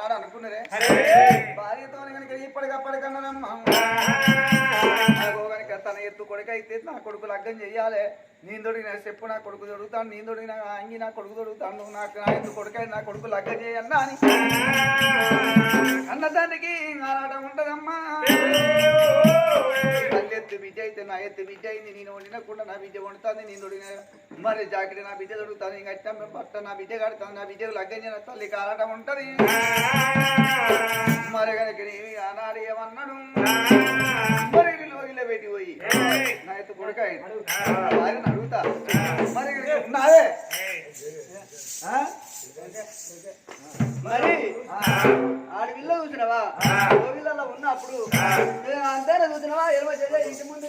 ఆనాడు అనుకున్నదే భార్యతో కనుక ఇప్పటికప్పటికన్నానమ్మా. నాకు కనుక తన ఎత్తు కొడుకు అయితే నా కొడుకు లగ్గం చెయ్యాలి. నేను తొడిగిన చెప్పు నా కొడుకు తొడుగుతాను నేను తొడిగిన అంగి నా కొడుకు తొడుగుతాను నాకు నా ఎత్తు కొడుకు నా కొడుకు లగ్గం చేయన్నా అని. అన్నదానికి ఆరాటం ఉంటదమ్మా. తల్లి ఎత్తు బిడ్డ అయితే నా ఎత్తు బిడ్డ అయింది. నేను వండినకుండా నా బిడ్డ వండుతుంది. నేను తొడిగిన మరి జాకెట్ నా బిడ్డ దొడుకుతాను ఇంకా అట్ట పట్ట నా బిడ్డ కడతాను నా బిడ్డకు లగ్గం చేయన తల్లి కాలటం ఉంటది. మరి కనుక నేమి అనాడు ఏమన్నాడు? మరి వీళ్ళు పెట్టి పోయి నా ఎత్తు కొడుక ఆయన. అడుగుతా. మరి కనుక మరి? ఆ? మరి ఆడవిల్ల చూసినవా కోవిలలో ఉన్నప్పుడు అంతే చూసినవా? చేయ ఇంటి ముందు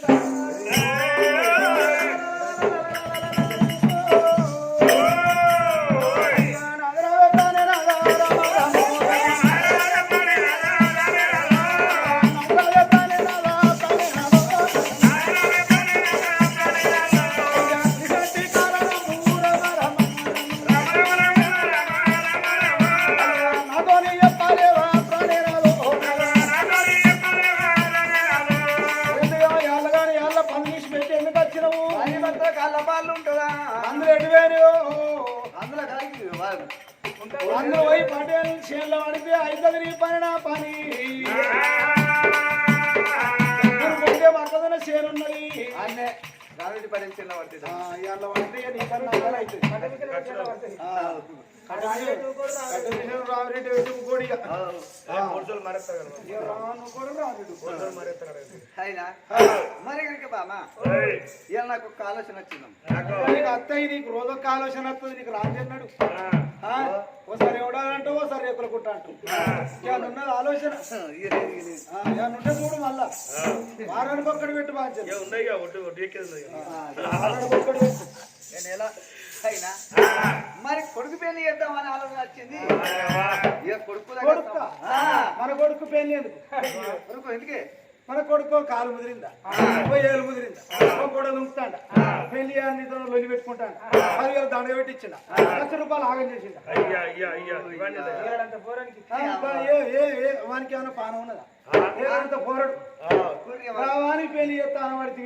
పెట్టి అయినా మరి కనుక బామా ఇవాళ నాకు ఒక ఆలోచన వచ్చింది. నీకు. అత్తయ్య నీకు రోజొక్క ఆలోచన వస్తుంది నీకు రాజన్నాడు ఓసారి ఎవడాలంటూ ఓసారి రేకుల కుట్ట అంటూ ఇవాళ ఉన్నది ఆలోచన. ఉంటే చూడు మళ్ళా. వారానికి ఒక్కడి పెట్టి బాధ్యత. నేను ఎలా అయినా మరి కొడుకు పెళ్ళి చేద్దామని ఆలోచన వచ్చింది. ఇక కొడుకు? దగ్గర కొడుక ఆ, మన కొడుకు పెళ్ళి ఎందుకు? కొడుకు ఎందుకే? మన కొడుకు కాలు ముదిరిందా? ఏలు ముదిరిందా? గొడ దుంకుతాండ? పెళ్ళి అన్నితో లొలి పెట్టుకుంటాడు? పదివేలు దండ పెట్టి ఇచ్చిండ లక్ష రూపాయలు ఆగం చేసిండ? వానికి ఏమైనా పానం ఉన్నదా? ఏదంత పోరడు? పెళ్ళి చేస్తా అనబడితే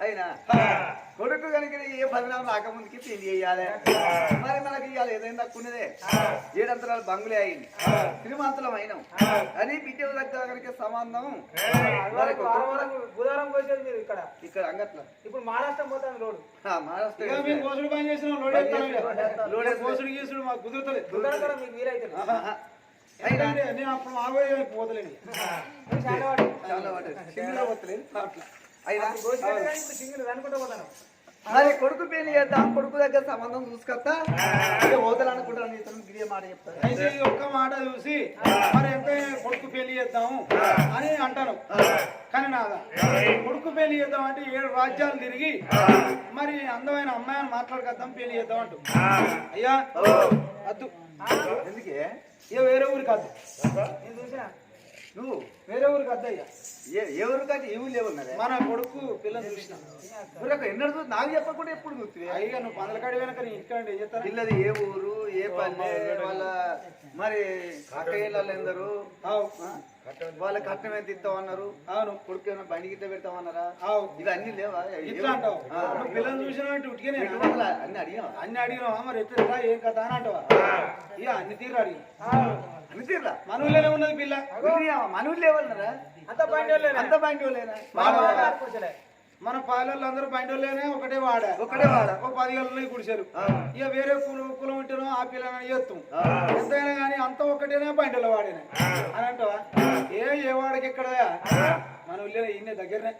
అయినా. కొడుకు కనుక ఏ బదనాం రాకముందుకి పెళ్ళి చేయాలి. మరి మనకి ఇవాళ ఏదైనా తక్కువదే ఏడంతరాలు బంగులే అయింది. శ్రీమంతులం అయినాం. అని బిడ్డ దగ్గర కనుక సంబంధం బుధవారం వచ్చేది మీరు ఇక్కడ. ఇక్కడ అంగట్ల. ఇప్పుడు మహారాష్ట్ర పోతాను రోడ్డు మహారాష్ట్ర ఇక మేము కోసుడు పని చేసిన లోడేస్తాను ఇక. లోడేస్తాం. కోసుడు గీసుడు మాకు కుదురుతలేదు. మీకు వీలైతే నేను అప్పుడు మాగోయే పోతలేను. చాలా వాడు చాలా మరి కొడుకు పెళ్ళి చేద్దాం? కొడుకు దగ్గర సంబంధం చూసుకొస్తా? పోతలు అనుకుంటాను ఇతను గిరియ మాట చెప్తాను అయితే ఒక్క మాట చూసి మరి కొడుకు పెళ్ళి చేద్దాము అని అంటాను. కానీ నాదా? కొడుకు పెళ్ళి చేద్దాం అంటే ఏడు రాజ్యాలు తిరిగి మరి అందమైన అమ్మాయిని మాట్లాడుకొద్దాం పెళ్ళి చేద్దాం అంటూ. అయ్యా అద్దు. ఎందుకే? ఇక వేరే నేను చూసిన. నువ్వు? వేరే ఊరికి అద్దు అయ్యా ఏ ఎవరు కాదు ఏ ఊళ్ళు ఎవరున్నారే మన కొడుకు పిల్లని చూసిన. ఊరక ఎన్నడూ నాకు చెప్పకుండా ఎప్పుడు చూస్తుంది అయ్యా నువ్వు పందలకాడి వెనక నీ ఇంటికాడ చెప్తాను పిల్లది ఏ ఊరు ఏ పల్లె వాళ్ళ మరి అక్కయ్యలు ఎందరు? వాళ్ళ కట్నం ఎంత ఇస్తామన్నారు అవును. కొడుకు ఏమైనా బండి గిట్ట పెడతామన్నారు ఆవు. ఇవన్నీ లేవా? ఇట్లా అంటావు. చూసినావంటే ఉట్టిగానే పెట్టుబడులు అన్ని అడిగావా అన్ని అడిగినావా? మరి ఎట్లా ఏం కథ అని అంటావా? ఇక అన్ని తీరు అడిగి అన్ని తీర్లా? మనవులోనే ఉన్నది పిల్ల. మనవులు అంత మన వాళ్ళు. మన పాలెళ్ళు అందరూ బండిలోనే ఒకటే వాడా. ఒకటే వాడా. ఒక పది గల్లు కుడిచారు. ఇక వేరే కులం కులం ఉంటేనో ఆ పిల్లని ఎత్తాం. ఆ. ఎంతైనా కానీ అంత ఒకటేనే బండిలో వాడేనే? అని అంటావా? ఏ ఏ వాడికి ఎక్కడ మన ఊళ్ళో ఇన్నే దగ్గరనే.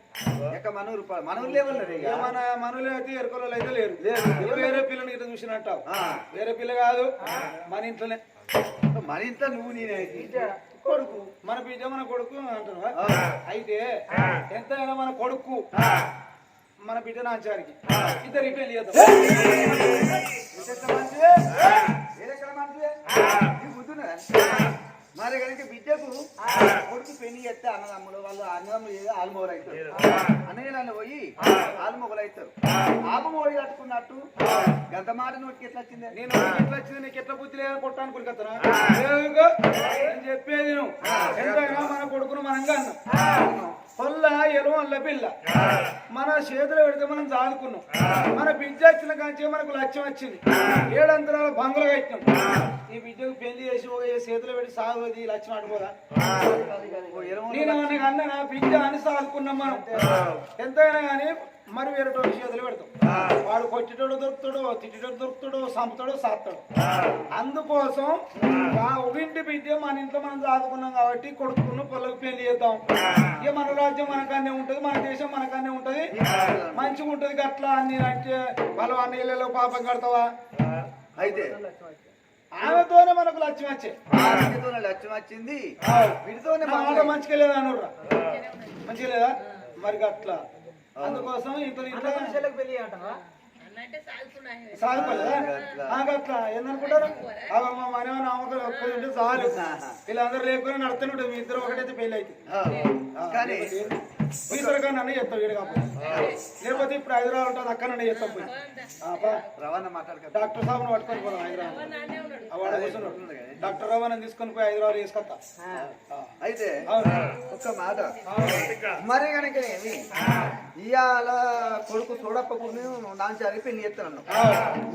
ఎక్క మనూరు ప- మనూరు లేవన్నారు ఇక. మన మనలో అయితే ఎరుకలో అయితే లేరు. లేరు. ఇక వేరే పిల్లని ఇట్లా చూసినట్టావు. ఆ. వేరే పిల్ల కాదు. మన ఇంట్లోనే. మన ఇంట్లో నువ్వు నేనే. కొడుకు మన బిడ్డ మన కొడుకు అంటున్నావా. అయితే ఎంతైనా మన కొడుకు మన బిడ్డ నాచారికి ఇద్దరు పెళ్ళి చేద్దాం. మంచిదే? మంచిదే నీకు బుద్ధి ఉన్నదా? మరి కనుక బిడ్డకు కొడుకు పెళ్ళి చేస్తే అన్నదమ్ములు వాళ్ళు అన్నదమ్ములు ఆల్మోలు అవుతారు అన్నయ్య నన్ను పోయి ఆల్మొగలు అవుతారు ఆపమోడి కట్టుకున్నట్టు గంత మాట నోటికి ఎట్లా వచ్చింది? నేను ఎట్లా వచ్చింది? నీకు ఎట్లా బుద్ధి లేదని కొట్టాను కొడుకత్తనా? నేను చెప్పేది నువ్వు ఎంతైనా మన కొడుకును మనంగా అన్నాం పొల్ల ఎరువు అల్ల పిల్ల. మన చేతిలో పెడితే మనం చాదుకున్నాం మన బిడ్డ వచ్చిన కాంచి మనకు లక్ష్యం వచ్చింది. ఏడంతరాల బంగులు కట్టినాం. ఈ బిడ్డకు పెళ్ళి చేసి ఒక చేతిలో పెట్టి సాగు అది లక్ష్యం ఎరువు నేను నీకు బిడ్డ అని సాదుకున్నాం మనం. ఎంతైనా కానీ మరి వేరే చేతులు పెడతాం. వాడు కొట్టేటోడు దొరుకుతాడు తిట్టేటోడు దొరుకుతాడు సంపుతాడు సాస్తాడు అందుకోసం ఆ. ఒగింటి బిడ్డ మన ఇంట్లో మనం సాదుకున్నాం కాబట్టి కొడుకును పొలకు పెళ్ళి చేద్దాం. ఇక మన రాజ్యం మనకన్నే ఉంటది మన దేశం మనకన్నే ఉంటది. మంచిగా ఉంటది గట్లా అన్ని అంటే వాళ్ళ అన్నయ్యలలో పాపం కడతావా? అయితే ఆమెతోనే మనకు లక్ష్యం వచ్చే. లక్ష్యం వచ్చింది. వీటితోనే మాట మంచిగా లేదా అనుర్రా? మంచిగా లేదా? మరి అట్లా అందుకోసం ఇంట్లో ఇంట్లో పెళ్ళి అంటారా అట్లా ఏందనుకుంటారు అవమ్మ మనమే నామకం ఒక్కది ఉంటే చాలు. వీళ్ళందరూ లేకుండా నడుతూనే మీ ఇద్దరు ఒకటైతే పెళ్ళి అయితే. కానీ నన్ను చెప్తాం వీడు కాకపోతే. లేకపోతే ఇప్పుడు హైదరాబాద్ ఉంటుంది అక్కడ నన్ను చెప్తాం పోయి. డాక్టర్ సాబును పట్టుకొని పోదాం హైదరాబాద్. డాక్టర్ రావు తీసుకొని పోయి హైదరాబాద్ తీసుకొస్తా ఆ. అయితే అవును. ఒక్క మాట. మరి కనుక ఏమి? ఇవాళ కొడుకు చూడప్పకుండా నాంచారి పెళ్ళి చేస్తాను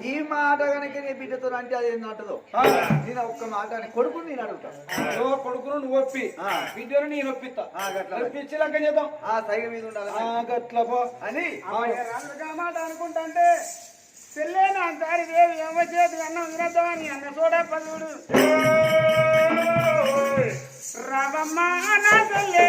ఈ మాట కనుక నీ బిడ్డతో అంటే అది ఏంటో ఆ. నేను ఒక్క మాట అని కొడుకు నేను అడుగుతా. కొడుకును నువ్వు ఒప్పి. ఆ. బిడ్డను నేను ఒప్పిస్తా. ఒప్పించి లెక్క చేద్దాం? ఆ సైగ మీద ఉండాలి. గట్ల పో. అని మాట అనుకుంటా పెళ్ళే నా దారి దేవి ఏమో చేతి అన్నం తినద్దామని అన్న చూడ పదుడు రామమ్మ నా తల్లే.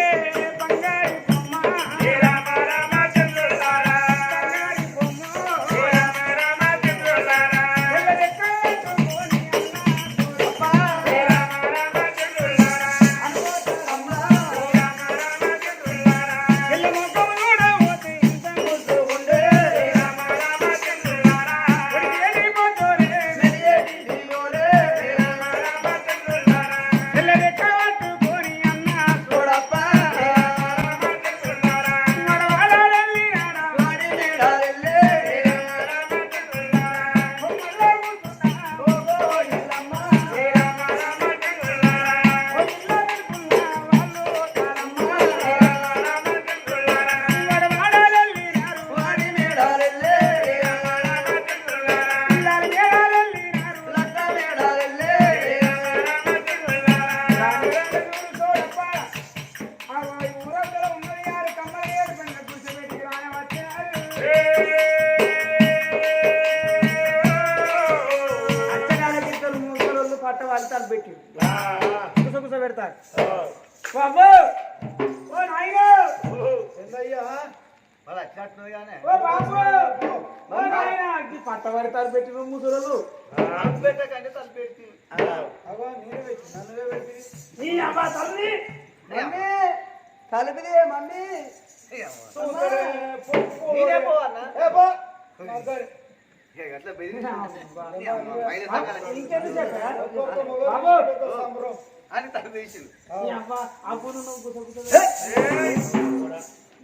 అని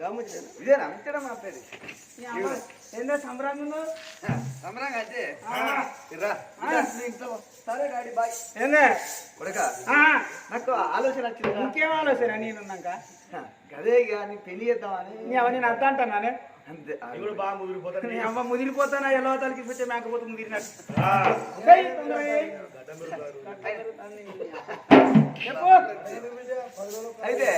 నీ ఇదేనా మా పేరు నీ ఏందో సంబరంగా ఉన్నావు అంటే సరే డాడీ బాయ్ ఏందే కొడక నాకు ఆలోచన వచ్చింది ఇంకేం ఆలోచన నేనున్నాక అదే ఇక నీ పెళ్ళి చేద్దామని. నీ అవన్నీ నేను అర్థం అంటానే అంతే బాగా ముదిరిపోతాడు నీ అమ్మ ముదిరిపోతానా? ఎలా తలకి పిచ్చే మేకపోతే ముదిరినట్టు. అయితే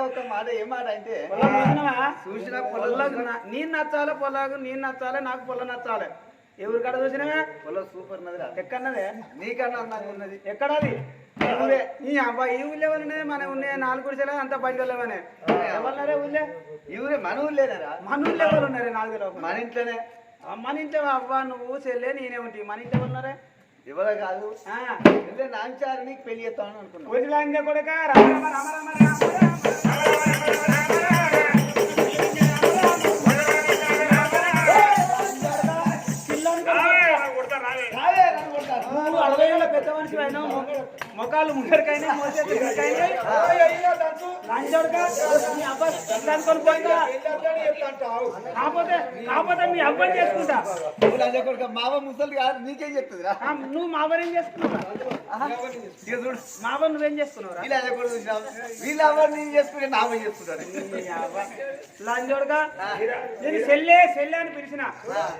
ఒక మాట ఏం మాట అంటే పొలం చూసినావా? చూసిన పొల్లకు నేను నచ్చాలి పొలాకు? నేను నచ్చాలి? నాకు పొల్ల నచ్చాలి? ఎవరి కాడ చూసినావా? పొలం సూపర్ నదిరా. ఎక్కడన్నదే? నీకన్నా అందంగా ఉన్నది. ఎక్కడది? ఈ ఊరే నీ అబ్బాయి ఈ ఊళ్ళో ఉన్నాయి మన ఉన్నాయి నాలుగు గుడిసెలే అంత బయట లేవనే ఎవరున్నారే ఊళ్ళే? ఈ ఊరే మన ఊళ్ళేనారా? మన ఊళ్ళో ఎవరు ఉన్నారే నాలుగు. మన ఇంట్లోనే. మన ఇంట్లో అవ్వ నువ్వు చెల్లె నేనే ఉంటాయి మన ఇంట్లో ఉన్నారే? ఎవరో కాదు. ఆ, ఇదే నాంచారు నీకు పెళ్ళి వదిలాంగే కొడుక రామ రామ రామ రామ రామ. వెనకైనా లంచోడుగా మీ కాకపోతే కాకపోతే అబ్బాయి చేసుకుంటా. నువ్వు మావ ముసలి కాదు నీకేం చెప్తుందిరా? ఆ, నువ్వు అవ్వని చేసుకున్నావు? ఇక చూడు. మా అవ్వ నువ్వేం చేసుకున్నావురా? వీళ్ళు ఎవరు నేను చేసుకుంటే లంజోడుగా నేను సెల్లే సెల్లే అని పిలిచిన.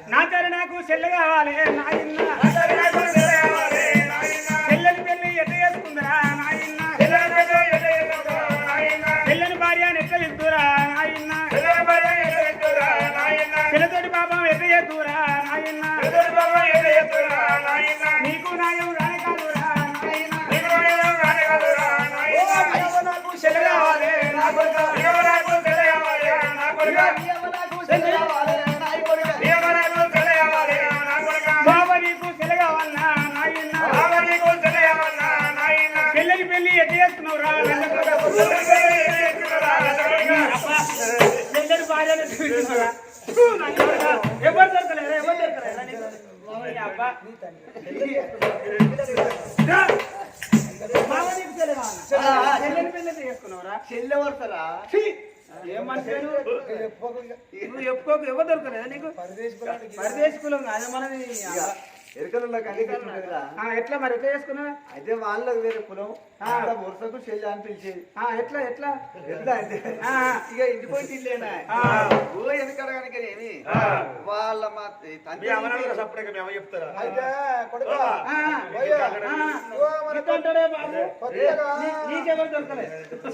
నా తర నాకు సెల్లె కావాలి నాయన్న సెల్లెని చేద్దురా నాయన్న నీకు నాయం ఏం మనిషి నువ్వు? చెప్పుకోకు ఎవరు దొరకలేదా నీకు? పరదేశ కులం కాదు. మనది ఎరుకలలో ఎట్లా మరి ఎట్లా చేసుకున్నావు? అయితే వాళ్ళకి వేరే కులం. వరుసకు చెల్లి అని పిలిచేది ఆ, ఎట్లా ఎట్లా? ఎట్లా అంటే? ఆ. ఇక ఇంటి పోయి ఇల్లేనా ఆ. ఓ వెనకడ కనుక ఏమి వాళ్ళ మా తండ్రి అయితే కొడుకా.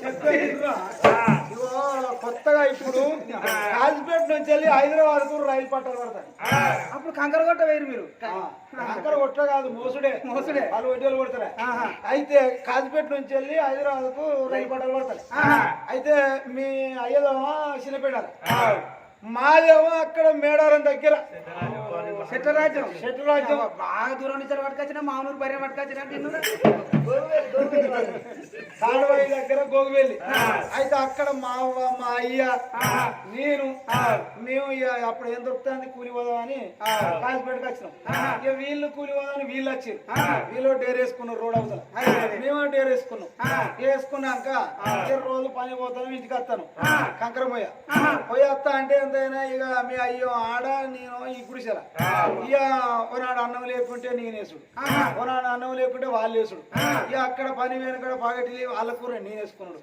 చెప్పేదిరా. ఇగో కొత్తగా ఇప్పుడు కాజిపేట నుంచి వెళ్ళి హైదరాబాద్కు రైలు పట్టాలు పడతాయి. అప్పుడు కంకర కొట్ట వేరు మీరు అక్కడ కొట్ట కాదు మోసుడే. మోసుడే. వాళ్ళు వడ్డీలు కొడతారు. అయితే కాజిపేట నుంచి వెళ్ళి హైదరాబాద్కు రైలు పట్టాలు పడతాయి. అయితే మీ అయ్యదేమో చిన్నపేడాలి మాదేమో అక్కడ మేడారం దగ్గర. బాగా దూరం నుంచి పట్టుకొచ్చిన మామూలు భార్య పట్టుకొచ్చిన దగ్గర గోగువెల్లి. అయితే అక్కడ మా మా అయ్య నేను మేము అప్పుడు ఏం దొరుకుతుంది కూలి పోదామని కాసిపేటకి వచ్చినాం ఇక వీళ్ళు కూలి పోదామని వీళ్ళు వచ్చారు. వీళ్ళు డేర్ వేసుకున్నారు రోడ్ అవతల. మేము డేర్ వేసుకున్నాం. వేసుకున్నాక ఇక రోజు పని పోతాను ఇంటికి వస్తాను. కంకర పోయ. పోయి వస్తా అంటే ఎంతైనా ఇక మీ అయ్యో ఆడ నేను ఈ గుడిసెల. ఇక ఒకనాడు అన్నం లేకుంటే నేనేసుడు ఒకనాడు అన్నం లేకుంటే వాళ్ళు వేసుడు. ఇక అక్కడ పని వెనకడ పాగటి వాళ్ళ కూర నేను వేసుకున్నాడు.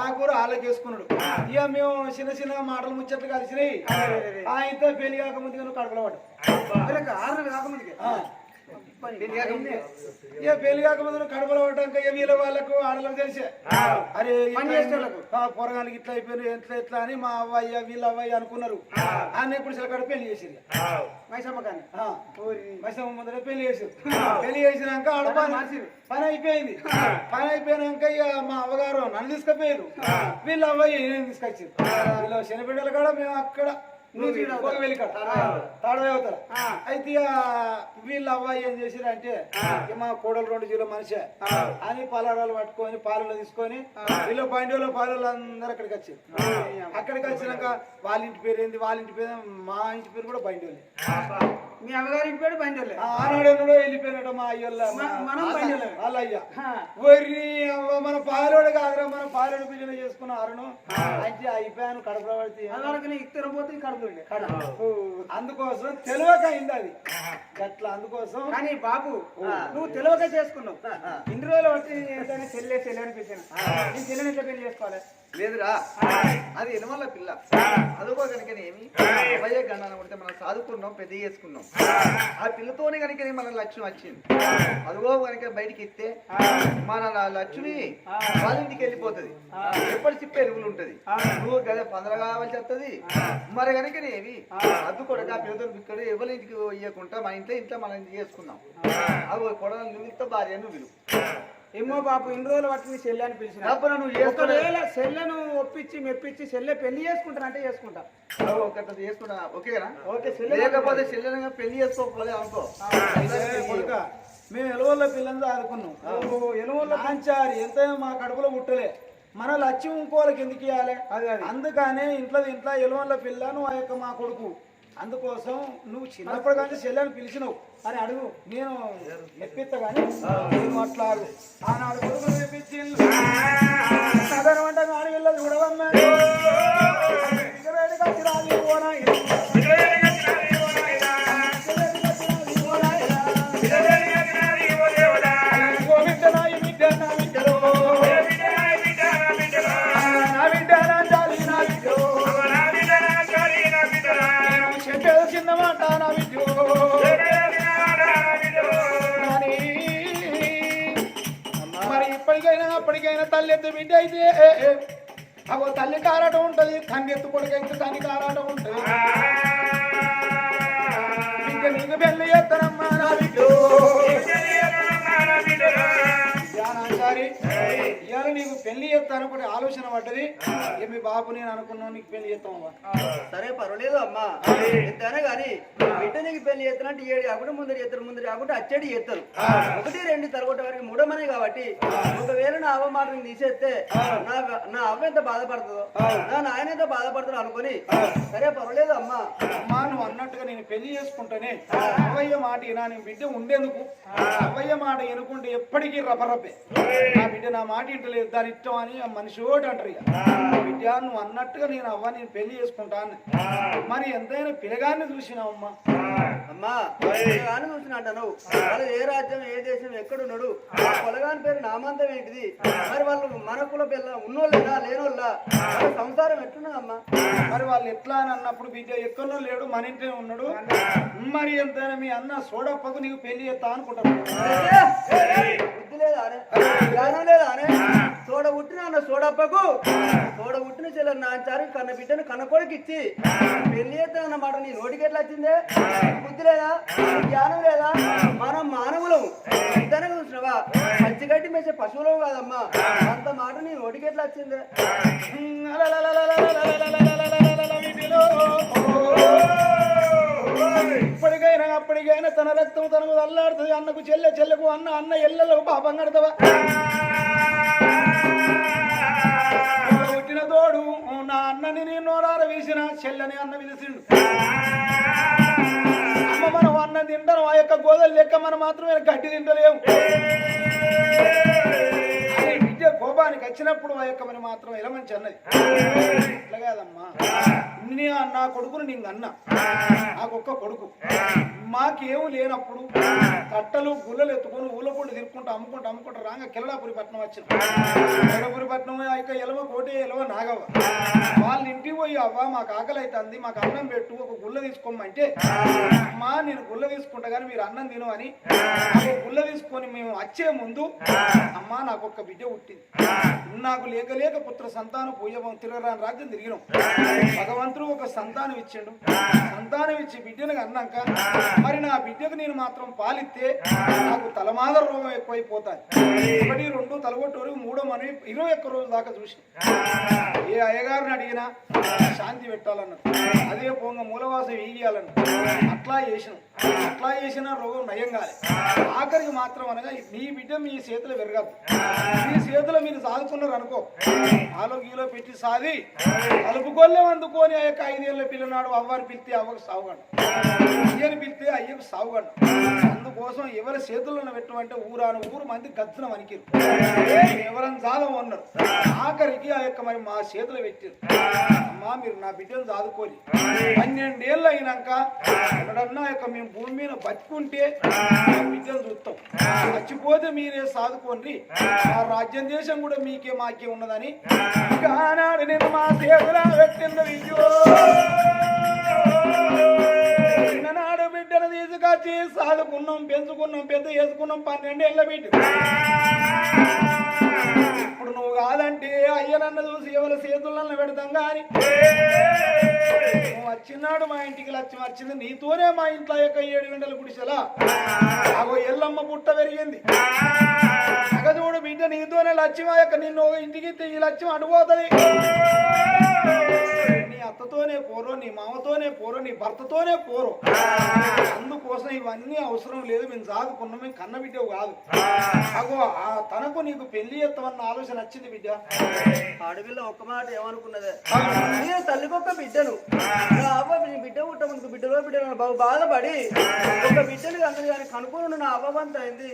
నా కూర వాళ్ళకి వేసుకున్నాడు. ఇక మేము చిన్న చిన్న మాటలు ముచ్చట్లు కలిసినాయి. ఆయనతో పెళ్ళి కాకముందు కడపల పడ్డా. నెలలు కాకముందుకే. ఇక పెళ్ళి కాకముందు కడపలో ఇక వీళ్ళ వాళ్ళకు ఆడలకు తెలిసే? అరే పని ఇట్లా అయిపోయినారు ఎట్లా ఎట్లా అని మా అవ్వయ్య వీళ్ళ అవ్వయ్య అనుకున్నారు. అన్న ఇప్పుడు సిలకాడ పెళ్ళి చేసింది. మైసమ్మ కానీ. మైసమ్మ ముందర పెళ్ళి చేసారు పెళ్ళి చేసినాక ఆడ పని పని అయిపోయింది. పని అయిపోయినాక ఇక మా అవ్వగారు నన్ను తీసుకుపోయారు వీళ్ళ అవ్వయ్య నేను తీసుకొచ్చారు వీళ్ళ శనిబిడ్డలు కూడా మేము అక్కడ అయితే వీళ్ళ అవ్వాయి ఏం చేసిరు అంటే మా కోడలు రెండు జీలో మనిషి అని పాలరాలు పట్టుకొని పాలలో తీసుకొని వీళ్ళ బండిలో పాలలో అందరు అక్కడికి వచ్చారు. అక్కడికి వచ్చినాక వాళ్ళ ఇంటి పేరు ఏంది? వాళ్ళ ఇంటి పేరు మా ఇంటి పేరు కూడా బండి మీ అమ్మగారి ఇంటి పేరు బండి ఆనాడు వెళ్ళిపోయినట్టు మా అయ్యోళ్ళ మనం వాళ్ళ అయ్యా ఒరి అవ్వ మన పాలోడు కాదురా మన పాలోడు పిల్లలు చేసుకున్న అరుణు. అయితే అయిపోయాను కడపలో పడితే అదొరకని ఇత్తరం పోతే అందుకోసం తెలియక అయింది అది. అట్లా అందుకోసం. కానీ బాబు నువ్వు తెలివక చేసుకున్నావు. ఇన్ని రోజులు వచ్చి చెల్లె చెల్లె అనిపించాను నేను చెల్లెని ఎట్లా పెళ్ళి చేసుకోవాలి? లేదురా. అది ఎనమల్ల పిల్ల. అదుగో కనుక ఏమి? అబ్బాయే గన్నాన కొడితే మనం చదువుకున్నాం పెద్ద చేసుకున్నాం. ఆ పిల్లతోనే కనుక మన లక్ష్యం వచ్చింది. అదుగో కనుక బయటికి ఎత్తే మన లక్ష్మి వాళ్ళ ఇంటికి వెళ్ళిపోతుంది. ఎప్పటి చిప్ప ఎరుగులు ఉంటది. నువ్వు కదా పందర కావాల్సి వస్తుంది మరి కనుక ఏమి? అద్దు కొడక ఆ పిల్లతో ఇక్కడ ఎవరి ఇంటికి ఇవ్వకుండా మన ఇంట్లో ఇంట్లో మనం ఇంటికి చేసుకుందాం అది కొడలు నువ్వు భార్య నువ్వు ఏమో బాబు ఇన్ని రోజులు పట్టి నీ చెల్లె అని పిలిచిన. డబ్బులు నువ్వు ఒకవేళ చెల్లెను ఒప్పించి మెప్పించి చెల్లె పెళ్ళి చేసుకుంటానంటే చేసుకుంటా. ఒకటి చేసుకున్నా ఓకేనా? ఓకే చెల్లె లేకపోతే చెల్లెనగా పెళ్ళి చేసుకోకపోలే అనుకో? కొడుక మేము ఎలవల్ల పిల్లలు ఆదుకున్నాం ఎలవల్ల పంచారి ఎంత మా కడుపులో పుట్టలే. మన లక్ష్యం ఇంకోళ్ళకి ఎందుకు ఇవ్వాలి అందుకనే ఇంట్లో ఇంట్లో ఎలవల్ల పిల్లను ఆ యొక్క మా కొడుకు. అందుకోసం నువ్వు చిన్నప్పుడు కానీ చెల్లెని పిలిచినావు. అని అడుగు. నేను మెప్పిస్తా కానీ మాట్లాడు. ఆనాడు కొడుకులు సాధారణ వంట కానీ వెళ్ళదు చూడవమ్మా. ఇకవేడి కత్తి రాజు మరి ఇప్పటికైనా అప్పటికైనా తల్లి ఎత్తు బిడ్డ అయితే అగో తల్లి కారాటం ఉంటది తండ్రి ఎత్తు కొడుకైతే తల్లి కారాటం ఉంటది. ఇంకా నీకు పెళ్ళి చేస్తానమ్మా నా నీకు పెళ్ళి చేస్తాను ఒకటి ఆలోచన పడ్డది. ఏ మీ బాబు నేను అనుకున్నాను నీకు పెళ్ళి చేస్తామా సరే పర్వాలేదు అమ్మా. ఎంతైనా కానీ బిడ్డ నీకు పెళ్ళి చేస్తానంటే ఏడు కాకుండా ముందర చేస్తారు ముందర కాకుండా అచ్చడి చేస్తారు. ఒకటి రెండు తరగొట్ట వరకు మూడో మనే కాబట్టి ఒకవేళ నా అవ్వ మాట తీసేస్తే నా నా అవ్వ ఎంత బాధపడుతుందో నా నాయన ఎంత బాధపడుతుందో అనుకొని సరే పర్వాలేదు అమ్మా. అమ్మా నువ్వు అన్నట్టుగా నేను పెళ్ళి చేసుకుంటానే అవ్వయ్య మాట నా నేను బిడ్డ ఉండేందుకు? అవ్వయ్య మాట ఎనుకుంటే ఎప్పటికీ రపరపే నా బిడ్డ నా మాట ఇంటలేదు దాని ఇష్టం అని ఆ మనిషి ఒకటి అంటారు ఇక. బిడ్డ నువ్వు అన్నట్టుగా నేను అవ్వ నేను పెళ్ళి చేసుకుంటాను. మరి ఎంతైనా పిల్లగాన్ని చూసినావమ్మా? అమ్మా పొలగాని చూసిన అంటాను. వాళ్ళు ఏ రాజ్యం ఏ దేశం ఎక్కడున్నాడు ఆ. పొలగాని పేరు నామంతం ఏంటిది? మరి వాళ్ళు మన కుల పిల్ల ఉన్నోళ్ళేనా లేనోళ్ళ? వాళ్ళ సంసారం ఎట్లున్నదమ్మా? మరి వాళ్ళు ఎట్లా అని అన్నప్పుడు బిడ్డ ఎక్కడో లేడు మన ఇంట్లో ఉన్నాడు. మరి ఎంతైనా మీ అన్న సోడప్పకు నీకు పెళ్ళి చేస్తా అనుకుంటాను బుద్ధి లేదా లేదా సోడ పుట్టిన అన్న సోడప్పకు సోడ పుట్టిన చెల్లె నాచారి కన్న బిడ్డను కన్న కొడుకు ఇచ్చి పెళ్ళి చేద్దాం అన్నమాట నీ నోటికి ఎట్లా వచ్చిందే బుద్ధి లేదా జ్ఞానం లేదా మనం మానవులం ఇద్దరు చూసినవా పచ్చిగడ్డి మేసే పశువులం కాదమ్మా అంత మాట నీ నోటికి ఎట్లా వచ్చిందే ఇప్పటికైనా అప్పటికైనా తన రక్తం తనకు అల్లాడుతుంది. అన్నకు చెల్లె చెల్లెకు అన్న అన్న ఎల్లలకు పాపం కడతావా? పుట్టిన తోడు నా అన్నని నేను నోరార వేసిన చెల్లని అన్న పిలిచిండు అమ్మ మనం అన్నం తింటాం ఆ యొక్క గోదలు లెక్క మనం మాత్రమే గడ్డి తింటలేము. కోపానికి వచ్చినప్పుడు ఆ యొక్క మరి మాత్రం ఎలా మంచి అన్నది. ఇట్లా కాదమ్మా. నా కొడుకును నీకు అన్న. నాకు ఒక్క కొడుకు. మాకేం లేనప్పుడు కట్టలు గుల్లలు ఎత్తుకొని ఊలపూడి తిరుక్కుంటూ అమ్ముకుంటూ అమ్ముకుంటూ రాగా కిలడాపురి పట్నం వచ్చిన కిలడాపురి పట్నం ఇక ఎలవ కోటి ఎలవ నాగవ వాళ్ళ ఇంటికి పోయి అవ్వ మాకు ఆకలి అవుతుంది మాకు అన్నం పెట్టు ఒక గుల్ల తీసుకోమంటే అమ్మా నేను గుల్ల తీసుకుంటా కానీ మీరు అన్నం తిను అని ఒక గుల్ల తీసుకొని మేము వచ్చే ముందు అమ్మా నాకు ఒక్క బిడ్డ పుట్టింది. నాకు లేక లేక పుత్ర సంతానం పోయవం తిరగరాని రాజ్యం తిరిగినాం. భగవంతుడు ఒక సంతానం ఇచ్చిండు. సంతానం ఇచ్చి బిడ్డను అన్నాక మరి నా బిడ్డకు నేను మాత్రం పాలిస్తే నాకు తలమాదర రోగం ఎక్కువైపోతాయి ఒకటి రెండు తలగొట్టూరు మూడో మని ఇరవై ఒక్క రోజు దాకా చూసి. ఏ అయ్యగారిని అడిగినా శాంతి పెట్టాలన్నారు అదే పోంగ మూలవాసం వేయాలన్నారు అట్లా చేసిన. అట్లా చేసిన రోగం నయం కాదు ఆఖరికి మాత్రం అనగా నీ బిడ్డ మీ చేతులు పెరగదు మీ చేతులు మీరు సాగుతున్నారు అనుకో. ఆలో గీలో పెట్టి సాది కలుపుకోలే అందుకోని ఆ యొక్క ఐదేళ్ళ పిల్లనాడు అవ్వని పిలిస్తే అవ్వకు సాగు అయ్యని పిలితే అయ్యకు సావుగాడు అందుకోసం ఎవరి చేతుల్లో పెట్టమంటే ఊరాను ఊరు మంది గచ్చున వణికిరు. ఎవరని జాలం అన్నారు. ఆఖరికి ఆ యొక్క మరి మా చేతులు పెట్టారు. అమ్మా మీరు నా బిడ్డను చాదుకోని పన్నెండేళ్ళు అయినాక ఎక్కడన్నా యొక్క మేము భూమి మీద బతుకుంటే నా బిడ్డను చూస్తాం. చచ్చిపోతే మీరే సాదుకోండి. ఆ రాజ్యం దేశం కూడా మీకే మాకే ఉన్నదని. ఇక నేను మా చేతుల పెట్టిన విజయో. బిడ్డను తీసుకొచ్చి సాదుకున్నాం పెంచుకున్నాం పెద్ద చేసుకున్నాం పన్నెండేళ్ళ బిడ్డ. ఇప్పుడు నువ్వు కాదంటే అయ్యనన్న చూసి ఎవరి చేతులను పెడతాం కానీ. నువ్వు వచ్చినాడు మా ఇంటికి లక్ష్యం వచ్చింది నీతోనే మా ఇంట్లో యొక్క ఏడు గంటల గుడిసెలా? అగో ఎల్లమ్మ పుట్ట పెరిగింది. అగదూడు బిడ్డ నీతోనే లక్ష్యం యొక్క నిన్ను ఇంటికి ఈ లక్ష్యం అడిపోతుంది నీ మామతోనే పోరో నీ భర్తతోనే పోరో. అందుకోసం ఇవన్నీ అవసరం లేదు మేము సాదుకున్నాం మేము కన్న బిడ్డవు కాదు. అగో ఆ తనకు నీకు పెళ్ళి చేస్తామన్న ఆలోచన వచ్చింది బిడ్డ. ఆడపిల్ల ఒక్క మాట ఏమనుకున్నదే? నేను తల్లికొక్క బిడ్డను. నా బిడ్డ పుట్ట ముందుకు బిడ్డ తెలివ బిడ్డ బాగు బాధపడి ఒక బిడ్డని అందరు కానీ కనుక్కోను నా అవ్వంత అయింది.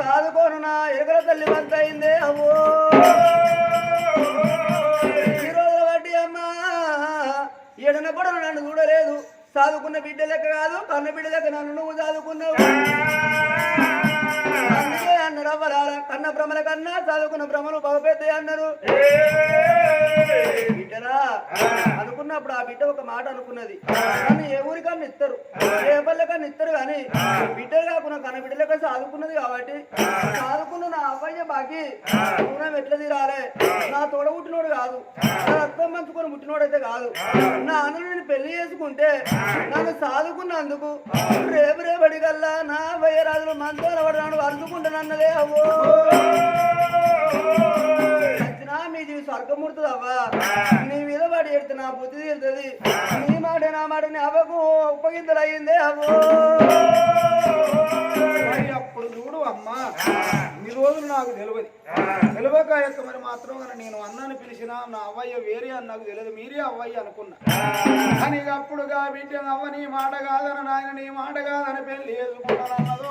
సాదుకోను నా ఎగర తల్లి వంత అయిందే అవ్వో. ఏడన కూడా నన్ను చూడలేదు. చదువుకున్న బిడ్డ లెక్క కాదు కన్న బిడ్డ లెక్క నన్ను నువ్వు చదువుకున్నావు అందుకే అన్నారు అవ్వరా కన్న భ్రమల కన్నా చదువుకున్న భ్రమలు బహుపెద్ద అన్నారు. బిడ్డరా అనుకున్నప్పుడు ఆ బిడ్డ ఒక మాట అనుకున్నది. కానీ ఏ ఊరికన్నా ఇస్తారు. ఏ పల్లెకన్నా ఇస్తారు కానీ బిడ్డలు కాకుండా కన్న బిడ్డలక చదువుకున్నది కాబట్టి చదువుకున్న నా అబ్బాయి బాకి రుణం ఎట్లా తీరాలే? నా తోడ పుట్టినోడు కాదు. నా రక్తం పంచుకొని పుట్టినోడైతే కాదు. నా అన్న నేను పెళ్ళి చేసుకుంటే నన్ను సాదుకున్నందుకు రేపు రేపటి కల్లా నా భయ్య రాజులు మనతో పడరాడు అరుచుకుంటానన్నదే అవ్వో. స్వర్గమూర్తుంది అవ్వా. నీ మీద పడి ఎడితే నా బుద్ధి తీరుతుంది నీ మాట నా మాట నీ అవ్వకు ఉపగింతలు అయ్యిందే అవ్వో అప్పుడు చూడు అమ్మా ఈ రోజులు నాకు తెలియదు. తెలియక యొక్క మరి మాత్రం కానీ నేను అన్నని పిలిచినా నా అవ్వయ్య వేరే అని నాకు తెలియదు. మీరే అవ్వయ్య అనుకున్నా. కానీ ఇక అప్పుడుగా బిడ్డ అవ్వ నీ మాట కాదని నాయన నీ మాట కాదని పెళ్ళి చేసుకుంటానన్నదో